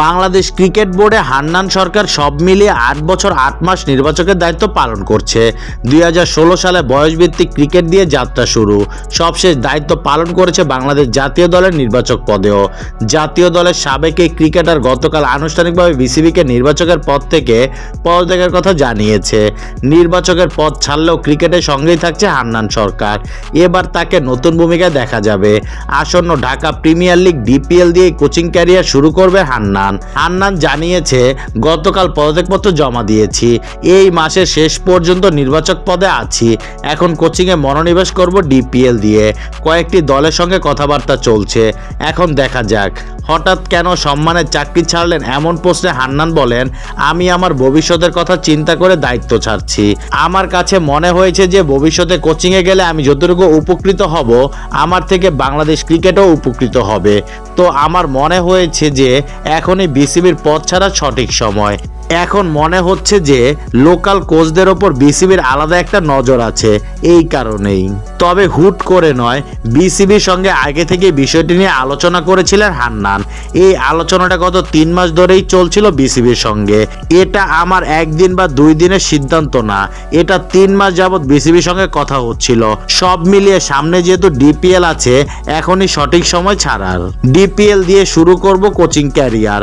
Bangladesh cricket বোর্ডে হান্নান সরকার সব মিলিয়ে আট বছর আট মাস নির্বাচকের দায়িত্ব পালন করছে। দুই হাজার ষোলো সালে বয়সভিত্তিক ক্রিকেট দিয়ে যাত্রা শুরু। সবশেষ দায়িত্ব পালন করেছে বাংলাদেশ জাতীয় দলের নির্বাচক পদেও। জাতীয় দলের সাবেক এই ক্রিকেটার গতকাল আনুষ্ঠানিকভাবে বিসিবিকে নির্বাচকের পদ থেকে পদত্যাগের কথা জানিয়েছে। নির্বাচকের পদ ছাড়লেও ক্রিকেটের সঙ্গেই থাকছে হান্নান সরকার। এবার তাকে নতুন ভূমিকায় দেখা যাবে। আসন্ন ঢাকা প্রিমিয়ার লিগ ডিপিএল দিয়ে কোচিং ক্যারিয়ার শুরু করবে হান্নান। হান্নান জানিয়েছে, গতকাল পদত্যাগপত্র জমা দিয়েছি। এই মাসের শেষ পর্যন্ত নির্বাচক পদে আছি। এখন কোচিংয়ে মনোনিবেশ করব ডিপিএল দিয়ে। কয়েকটি দলের সঙ্গে কথাবার্তা চলছে। এখন দেখা যাক। হঠাৎ কেন সম্মানের চাকরি ছাড়লেন এমন প্রশ্নে হান্নান বলেন, আমি আমার ভবিষ্যতের কথা চিন্তা করে দায়িত্ব ছাড়ছি। আমার কাছে মনে হয়েছে যে ভবিষ্যতে কোচিংয়ে গেলে আমি যতটুকু উপকৃত হব, আমার থেকে বাংলাদেশ ক্রিকেটও উপকৃত হবে। তো আমার মনে হয়েছে যে এখনই বিসিবির পথ ছাড়া সঠিক সময়। এখন মনে হচ্ছে যে লোকাল কোচদের ওপর বিসিবির আলাদা একটা নজর আছে, এই কারণেই। তবে হুট করে নয়, বিসিবির সঙ্গে আগে থেকে বিষয়টি নিয়ে আলোচনা করেছিলেন হান্নান। এই আলোচনাটা গত তিন মাস ধরেই চলছিল বিসিবির সঙ্গে। এটা আমার একদিন বা দুই দিনের সিদ্ধান্ত না, এটা তিন মাস যাবৎ বিসিবির সঙ্গে কথা হচ্ছিল। সব মিলিয়ে সামনে যেহেতু ডিপিএল আছে, এখনই সঠিক সময় ছাড়ার। ডিপিএল দিয়ে শুরু করব কোচিং ক্যারিয়ার।